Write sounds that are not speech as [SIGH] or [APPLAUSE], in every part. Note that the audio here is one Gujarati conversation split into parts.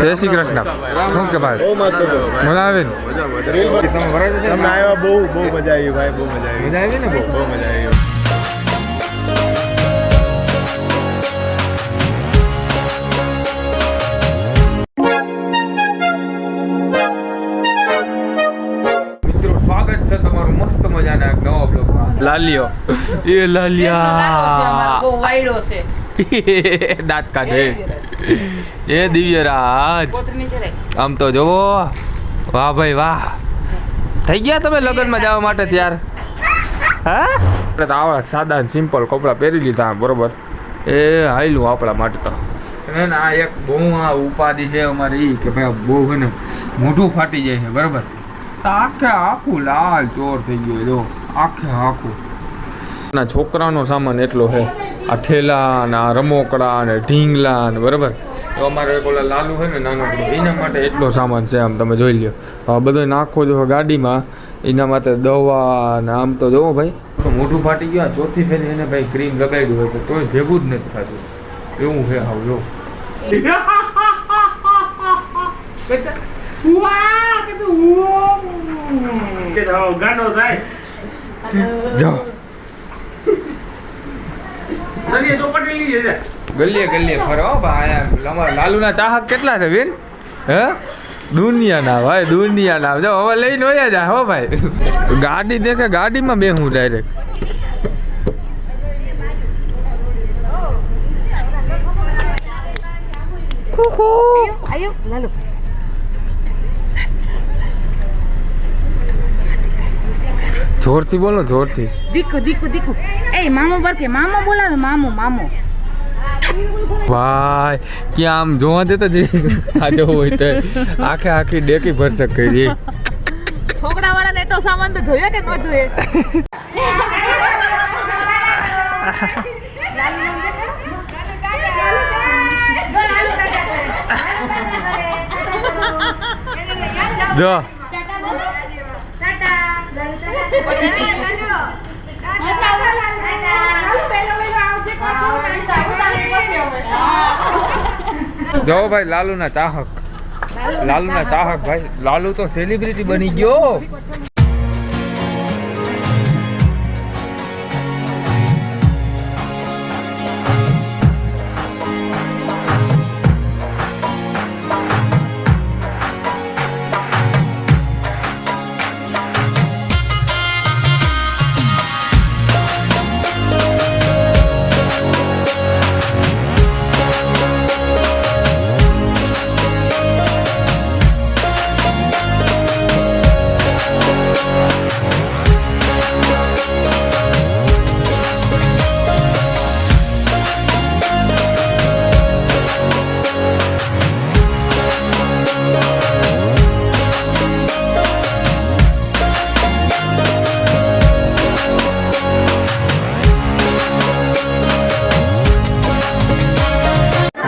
જય શ્રી કૃષ્ણ. શું કે ભાઈ? બહુ મજા આવી ને? તમે આવ્યા બહુ બહુ મજા આવી ભાઈ બહુ મજા આવી. મજા આવી ને બહુ? બહુ મજા આવી. મસ્ત મજાના એક નવા બ્લોગમાં લાલિયો. એ લાલિયા. વાયડો છે. દાંત કાઢે એ દિવ્યરાજ. કોટની આમ તો જોવો. વાહ ભાઈ વાહ. થઈ ગયા તમે લગ્નમાં જવા માટે ત્યાર? હા? આવા સાદા સિમ્પલ કપડાં પહેરી લીધા બરોબર? એ હાયલું આપણા માટે તો. ને આ એક બહુ આ ઉપાધિ છે અમારી કે ભાઈ બહુ ને મોઢું ફાટી જાય છે બરોબર? આખે આખું લાલ ચોર થઈ ગયું જો આખે આખું ના છોકરાનો સામાન એટલો છે. આ ઠેલા ને આ રમોકડા ને ઢીંગલા ને બરાબર? તો અમારે પેલા લાલુ છે ને નાનકડો એના માટે એટલો સામાન છે આમ તમે જોઈ લ્યો. બધો નાખો જો ગાડીમાં. એના માટે દવા ને આમ તો જોવો ભાઈ. તો મોઢું ફાટી ગયું ચોથી ફેરી એને ભાઈ ક્રીમ લગાવી હોય તો તોય ભેગું જ નથી થતું. એવું છે હાવ જો. [LAUGHS] જો ગલીએ ગલીએ ફરો ભાઈ. અમારા લાલુના ચાહક કેટલા છે બેન? હે? દુનિયાના ભાઈ દુનિયાના. જો હવે લઈને વયા જાય હો ભાઈ. ગાડી દેખે ગાડીમાં બેહું ડાયરેક્ટ આયો આયો લાલુ. જોરથી બોલો જોરથી. દીકુ દીકુ દીકુ. એ મામો બરકે મામો બોલાવે મામો મામો. ભાઈ ક્યાં આમ જોવા દેતા જે આ જવું હોય તો. આખે આખી ડેકી ભરસક કરી. છોકરા વાળાને એટલો સામાન તો જોઈએ કે ન જોઈએ જો. જો ભાઈ લાલુ ના ચાહક. લાલુ ના ચાહક ભાઈ. લાલુ તો સેલિબ્રિટી બની ગયો.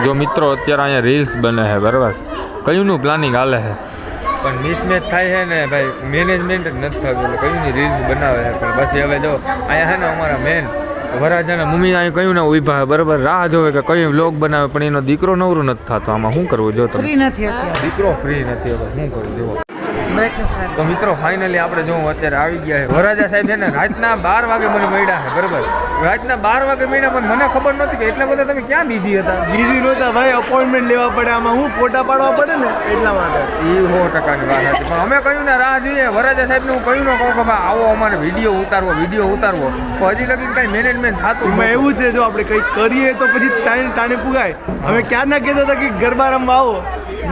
જો મિત્રો અત્યારે અહીંયા રીલ્સ બને છે બરાબર? કયુંનું પ્લાનિંગ હાલે છે? પણ મિસમેચ થાય છે ને ભાઈ મેનેજમેન્ટ જ નથી થતું એટલે કયુંની રીલ્સ બનાવે છે પણ પછી હવે જો અહીંયા છે ને અમારા મેન વરાજાના મમ્મી અહીં કયું ને ઊભા બરાબર? રાહ જોવે કે કયું વ્લોગ બનાવે પણ એનો દીકરો નવરો નથી થતો. આમાં શું કરવું જો તમે? દીકરો ફ્રી નથી હવે શું કરવું જુઓ. તો મિત્રો ફાઇનલી આપણે જો અત્યારે આવી ગયા છે. વરાજા સાહેબ છે ને રાતના બાર વાગે મને મળ્યા છે બરાબર. રાતના બાર વાગે મળ્યા પણ મને ખબર નહોતી કે એટલા બધા તમે ક્યાં બીજી હતા? બીજી નહોતા ભાઈ અપોઇન્ટમેન્ટ લેવા પડે આમાં હું ફોટા પાડવા પડે ને એટલા માટે. એ સો ટકાની વાત હતી. પણ અમે કહ્યું ને રાહ જોઈએ. વરાજા સાહેબને હું કહ્યું ને કહું કે ભાઈ આવો અમારે વીડિયો ઉતારવો વીડિયો ઉતારવો. તો હજી લગી કાંઈ મેનેજમેન્ટ થતું એમાં એવું છે જો આપણે કંઈક કરીએ તો પછી ટાણે ટાણે પુગાય. અમે ક્યાં ના કહેતા હતા કે ગરબા રમવા આવો?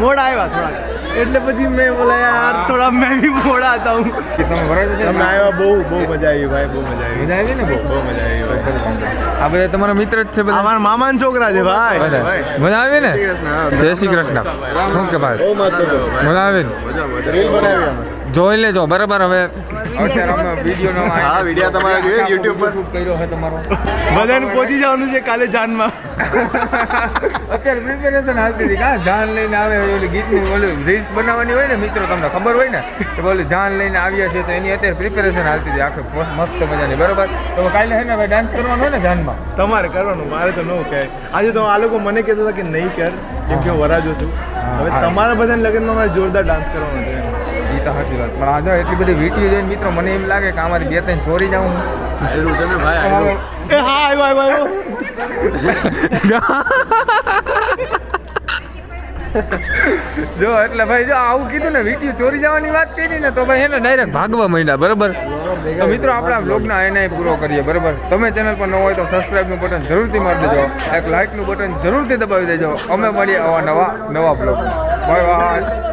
મોડા આવ્યા થોડા એટલે પછી મેં બોલા યાર થોડા મેં બી મોડા હતા હું તમે વરાજા સાહેબ તમે આવ્યા બહુ બહુ મજા આવી ભાઈ બહુ મજા આવી. મજા આવી ને બહુ? બહુ મજા આવી આ બધા તમારા મિત્ર જ છે બધા? અમારા મામાના છોકરા છે ભાઈ. મજા આવી ને? જય શ્રી કૃષ્ણ. શું કે ભાઈ. બહુ મસ્ત હતો. મજા આવી ને? રીલ બનાવી અમે. જોઈ લેજો બરાબર હવે. અત્યારે અમે વીડિયો હા, વીડિયો તમારે જોઈએ યુટ્યુબ પર. કર્યો છે તમારો. બધાને પહોંચી જવાનું છે કાલે જાનમાં. અત્યારે પ્રિપેરેશન હાલતી હતી. કા જાન લઈને આવે ઓલી ગીતની ઓલું રીલ્સ બનાવવાની હોય ને મિત્રો તમને ખબર હોય ને તો ઓલી જાન લઈને આવ્યા છે તો એની અત્યારે પ્રિપેરેશન હાલતી હતી. આખે મસ્ત મજાની બરોબર? તો કાલે હે ને ભાઈ ડાન્સ કરવાનો હોય ને જાનમાં? તમારે કરવાનું મારે તો ન કહે આજે તો આ લોકો મને કહેતા હતા કે નહીં કર કેમ કે હું વરાજો છું. હવે તમારા બધાને લગ્નમાં મારે જોરદાર ડાન્સ કરવાનો છે. એ તો સાચી વાત. પણ આજે એટલી બધી વીટીઓ જોઈને મિત્રો મને એમ લાગે કે અમારી બે ત્રણ ચોરી જાઉં છે ને ભાઈ એ હા આવ્યો આવ્યો આવ્યો જો એટલે ભાઈ જો આવું કીધું ને વીટીઓ ચોરી જવાની વાત કરી ને તો ભાઈ એને ડાયરેક્ટ ભાગવા માંડ્યા બરાબર? તો મિત્રો આપણા બ્લોગના એને પૂરો કરીએ બરાબર? તમે ચેનલ પર ન હોય તો સબસ્ક્રાઇબનું બટન જરૂરથી મારી દેજો. એક લાઇકનું બટન જરૂરથી દબાવી દેજો. અમે મળીએ આવા નવા નવા બ્લોગ બાય બાય